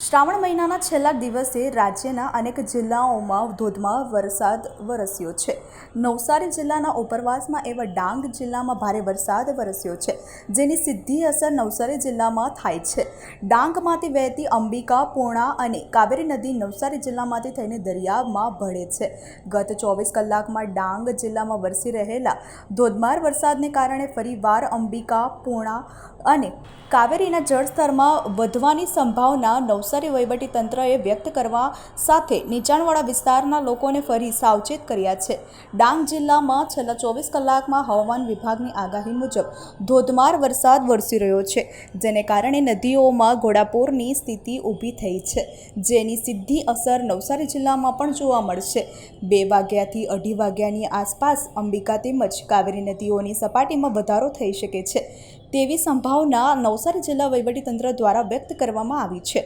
શ્રાવણ મહિનાના છેલ્લા દિવસે રાજ્યના અનેક જિલ્લાઓમાં ધોધમાર વરસાદ વરસ્યો છે. નવસારી જિલ્લાના ઉપરવાસમાં એવા ડાંગ જિલ્લામાં ભારે વરસાદ વરસ્યો છે, જેની સીધી અસર નવસારી જિલ્લામાં થાય છે. ડાંગમાંથી વહેતી અંબિકા, પૂર્ણા અને કાવેરી નદી નવસારી જિલ્લામાંથી થઈને દરિયામાં ભળે છે. ગત ચોવીસ કલાકમાં ડાંગ જિલ્લામાં વરસી રહેલા ધોધમાર વરસાદને કારણે ફરીવાર અંબિકા, પૂર્ણા અને કાવેરીના જળસ્તરમાં વધવાની સંભાવના નવસારી વહીવટી તંત્રએ વ્યક્ત કરવા સાથે નીચાણવાળા વિસ્તારના લોકોને ફરી સાવચેત કર્યા છે. ડાંગ જિલ્લામાં છેલ્લા ચોવીસ કલાકમાં હવામાન વિભાગની આગાહી મુજબ ધોધમાર વરસાદ વરસી રહ્યો છે, જેને કારણે નદીઓમાં ઘોડાપૂરની સ્થિતિ ઊભી થઈ છે, જેની સીધી અસર નવસારી જિલ્લામાં પણ જોવા મળશે. બે વાગ્યાથી અઢી વાગ્યાની આસપાસ અંબિકા તેમજ કાવેરી નદીઓની સપાટીમાં વધારો થઈ શકે છે, તેવી સંભાવના નવસારી જિલ્લા વહીવટીતંત્ર દ્વારા વ્યક્ત કરવામાં આવી છે.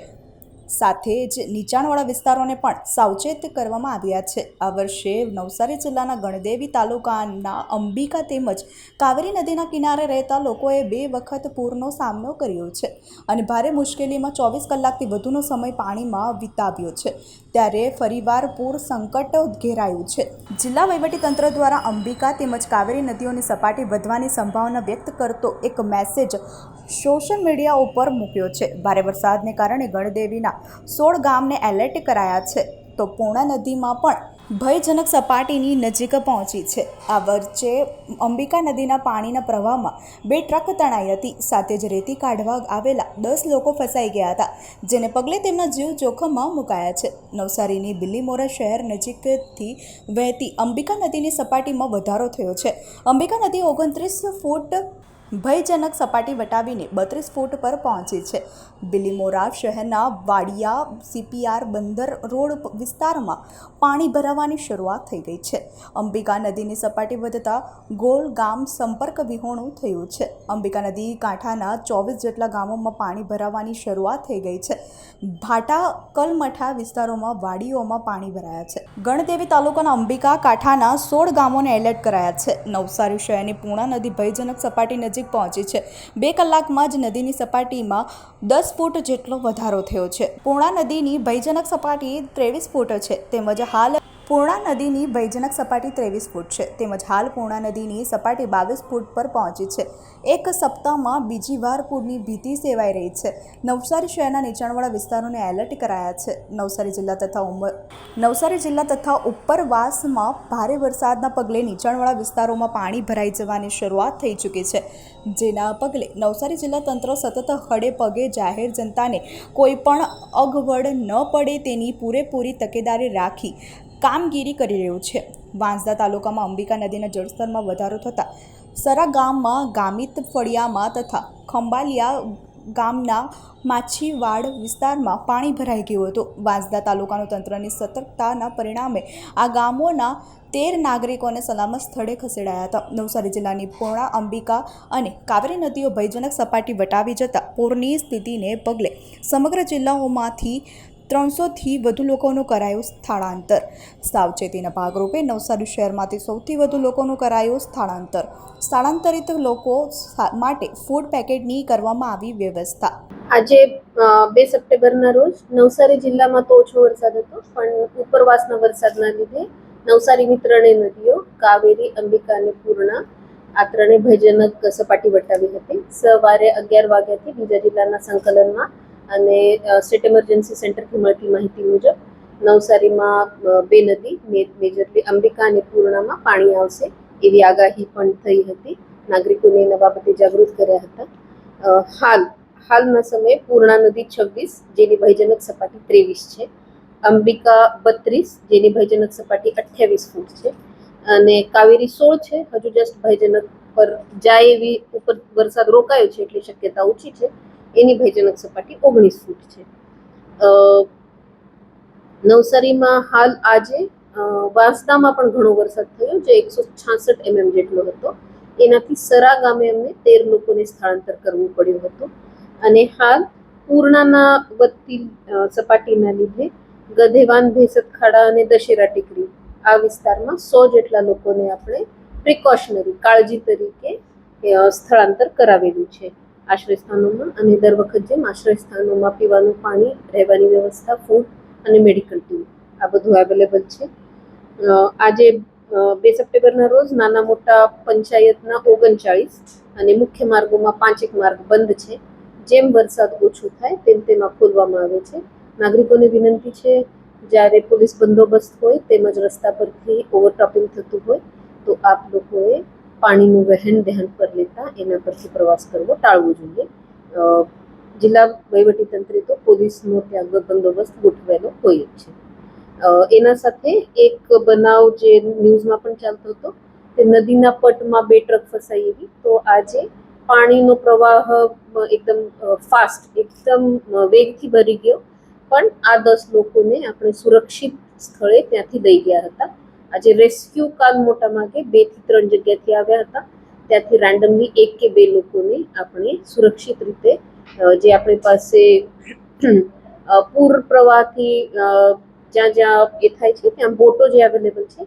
સાથે જ નીચાણવાળા વિસ્તારોને પણ સાવચેત કરવામાં આવ્યા છે. આ વર્ષે નવસારી જિલ્લાના ગણદેવી તાલુકાના અંબિકા તેમજ કાવેરી નદીના કિનારે રહેતા લોકોએ બે વખત પૂરનો સામનો કર્યો છે અને ભારે મુશ્કેલીમાં ચોવીસ કલાકથી વધુનો સમય પાણીમાં વિતાવ્યો છે. ત્યારે ફરીવાર પૂર સંકટ ઘેરાયું છે. જિલ્લા વહીવટીતંત્ર દ્વારા અંબિકા તેમજ કાવેરી નદીઓની સપાટી વધવાની સંભાવના વ્યક્ત કરતો એક મેસેજ સોશિયલ મીડિયા ઉપર મૂક્યો છે. ભારે વરસાદને કારણે ગણદેવીના સોળ ગામને એલર્ટ કરાયા છે. તો પૂર્ણા નદીમાં પણ ભયજનક સપાટીની નજીક પહોંચી છે. આ વચ્ચે અંબિકા નદીના પાણીના પ્રવાહમાં બે ટ્રક તણાઈ હતી. સાથે જ રેતી કાઢવા આવેલા દસ લોકો ફસાઈ ગયા હતા, જેને પગલે તેમના જીવ જોખમમાં મુકાયા છે. નવસારીની બિલ્લીમોરા શહેર નજીકથી વહેતી અંબિકા નદીની સપાટીમાં વધારો થયો છે. અંબિકા નદી ઓગણત્રીસ ફૂટ ભયજનક સપાટી વટાવીને બત્રીસ ફૂટ પર પહોંચી છે. બિલીમોરા શહેરના વાડિયા સીપીઆર બંદર રોડ વિસ્તારમાં પાણી ભરાવાની શરૂઆત થઈ ગઈ છે. અંબિકા નદીની સપાટી વધતા ગોળ ગામ સંપર્ક વિહોણું થયું છે. અંબિકા નદી કાંઠાના ચોવીસ જેટલા ગામોમાં પાણી ભરાવાની શરૂઆત થઈ ગઈ છે. ભાટા કલમઠા વિસ્તારોમાં વાડીઓમાં પાણી ભરાયા છે. ગણદેવી તાલુકાના અંબિકા કાંઠાના સોળ ગામોને એલર્ટ કરાયા છે. નવસારી શહેરની પૂર્ણા નદી ભયજનક સપાટી નજીક પહોંચી છે. બે કલાકમાં જ નદીની સપાટીમાં દસ ફૂટ જેટલો વધારો થયો છે. પૂર્ણા નદીની ભયજનક સપાટી ત્રેવીસ ફૂટ છે. તેમજ હાલ પૂર્ણા નદીની ભયજનક સપાટી ત્રેવીસ ફૂટ છે. તેમજ હાલ પૂર્ણા નદીની સપાટી બાવીસ ફૂટ પર પહોંચી છે. એક સપ્તાહમાં બીજી વાર પૂરની ભીતિ સેવાઈ રહી છે. નવસારી શહેરના નીચાણવાળા વિસ્તારોને એલર્ટ કરાયા છે. નવસારી જિલ્લા તથા ઉમર નવસારી જિલ્લા તથા ઉપરવાસમાં ભારે વરસાદના પગલે નીચાણવાળા વિસ્તારોમાં પાણી ભરાઈ જવાની શરૂઆત થઈ ચૂકી છે. જેના પગલે નવસારી જિલ્લા તંત્ર સતત હડે પગે જાહેર જનતાને કોઈ પણ અગવડ ન પડે તેની પૂરેપૂરી તકેદારી રાખી કામગીરી કરી રહ્યું છે. વાંસદા તાલુકામાં અંબિકા નદીના જળસ્તરમાં વધારો થતાં સરા ગામમાં ગામિત ફળિયામાં તથા ખંબાલિયા ગામના માછીવાડ વિસ્તારમાં પાણી ભરાઈ ગયું હતું. વાંસદા તાલુકાનું તંત્રની સતર્કતાના પરિણામે આ ગામોના તેર નાગરિકોને સલામત સ્થળે ખસેડાયા હતા. નવસારી જિલ્લાની પૂર્ણા અંબિકા અને કાવેરી નદીઓ ભયજનક સપાટી વટાવી જતાં પૂરની સ્થિતિને પગલે સમગ્ર જિલ્લાઓમાંથી ત્રણસોથી વધુ લોકોનું કરાયું સ્થળાંતર. સાવચેતીના ભાગરૂપે નવસારી શહેરમાંથી સૌથી વધુ લોકોનું કરાયું સ્થળાંતર. સ્થળાંતરિત લોકો માટે ફૂડ પેકેટની કરવામાં આવી વ્યવસ્થા. આજે બે સપ્ટેમ્બરના રોજ નવસારી જિલ્લામાં તો ઓછો વરસાદ હતો, પણ ઉપરવાસના વરસાદના લીધે નવસારીની ત્રણેય નદીઓ, કાવેરી, અંબિકા અને પૂર્ણા આ ત્રણેય ભયજનક સપાટી વટાવી હતી. સવારે અગિયાર વાગ્યાથી બીજા જિલ્લાના સંકલનમાં અને સ્ટેટ એમરજન્સી સેન્ટરથી મળતી માહિતી મુજબ નવસારીમાં બે નદી મેજરલી અંબિકા અને પૂર્ણામાં પાણી આવશે એવી આગાહી પણ થઈ હતી. નાગરિકોને એના બાબતે જાગૃત કર્યા હતા. હાલ, હાલના સમયે પૂર્ણા નદી છવ્વીસ, જેની ભયજનક સપાટી ત્રેવીસ છે. અંબિકા બત્રીસ, જેની ભયજનક સપાટી અઠ્યાવીસ ફૂટ છે. અને કાવેરી સોળ છે, હજુ જસ્ટ ભયજનક પર જાય એવી ઉપર વરસાદ રોકાયો છે, એટલી શક્યતા ઓછી છે. એની ભયજનક સપાટી ઓગણીસ ફૂટ છે. નવસારીમાં હાલ આજે વાંસદામાં પણ ઘણો વરસાદ થયો જે એકસો છાસઠ એમએમ જેટલો હતો. એનાથી સરા ગામે અમને તેર લોકોને સ્થળાંતર કરવું પડ્યું હતું. અને હાલ પૂર્ણાના વધતી સપાટીના લીધે ગધેવાન, ભેસત ખાડા અને દશેરા ટેકરી આ વિસ્તારમાં સો જેટલા લોકોને આપણે પ્રિકોશનરી, કાળજી તરીકે સ્થળાંતર કરાવેલું છે. આશ્રયસ્થાનોમાં અને દર વખત જેમ આશ્રયસ્થાનોમાં પીવાનું પાણી, રહેવાની વ્યવસ્થા ફૂડ અને મેડિકલ ટીમ આ બધું અવેલેબલ છે. આજે બે સપ્ટેમ્બરના રોજ નાના મોટા પંચાયતના ઓગણચાળીસ અને મુખ્ય માર્ગોમાં પાંચેક માર્ગ બંધ છે. જેમ વરસાદ ઓછો થાય તેમ તેમાં ખોલવામાં આવે છે. નાગરિકોને વિનંતી છે, જ્યારે પોલીસ બંદોબસ્ત હોય તેમજ રસ્તા પરથી ઓવરટોપિંગ થતું હોય તો આપ લોકોએ પાણીનું વહેન ધ્યાન પર લેતા એના પરથી પ્રવાસ કરવો ટાળવો જોઈએ. જિલ્લા વહીવટીતંત્રે તો પોલીસનો ત્યાં બંદોબસ્ત ગોઠવેલો હોય જ છે. એના સાથે એક બનાવ જે ન્યૂઝમાં પણ ચાલતો હતો, તે નદીના પટમાં બે ટ્રક ફસાઈ એવી. તો આજે પાણીનો પ્રવાહ એકદમ ફાસ્ટ એકદમ વેગથી ભરી ગયો. પણ આ દસ લોકોને આપણે સુરક્ષિત સ્થળે ત્યાંથી લઈ ગયા હતા. આજે રેસ્ક્યુ કાલ મોટા ભાગે બેથી ત્રણ જગ્યાથી આવ્યા હતા. ત્યાંથી રેન્ડમલી એક કે બે લોકોને આપણે સુરક્ષિત રીતે જે આપણી પાસે પૂર પ્રવાહથી જ્યાં જ્યાં એ થાય છે, ત્યાં બોટો જે અવેલેબલ છે.